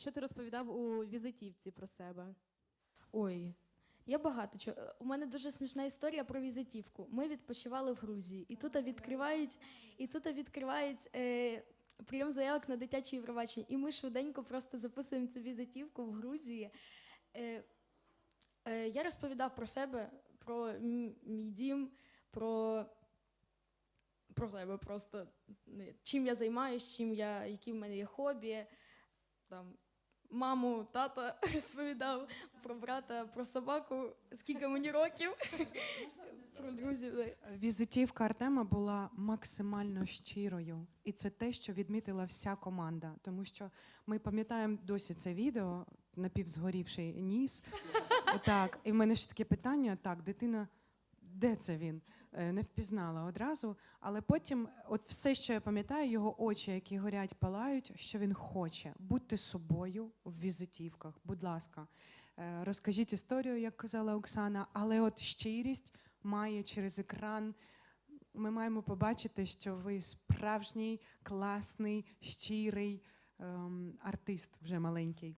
Що ти розповідав у візитівці про себе? Ой, я багато чого. У мене дуже смішна історія про візитівку. Ми відпочивали в Грузії, і тут відкривають, і тут відкривають е, прийом заявок на дитяче Євробачення. І ми швиденько просто записуємо цю візитівку в Грузії. Е, е, я розповідав про себе, про мій дім, про, про себе просто. Чим я займаюся, чим я, які в мене є хобі. Там, маму, тата розповідав про брата, про собаку, скільки мені років, про друзів. Візитівка Артема була максимально щирою, і це те, що відмітила вся команда. Тому що ми пам'ятаємо досі це відео, напівзгорівший ніс. Так, і в мене ще таке питання: так, дитина. Де це він? Е, Не впізнала одразу. Але потім, от все, що я пам'ятаю, його очі, які горять, палають, що він хоче. Будьте собою в візитівках, будь ласка, Е, розкажіть історію, як казала Оксана, але от щирість має через екран. Ми маємо побачити, що ви справжній, класний, щирий ем, артист вже маленький.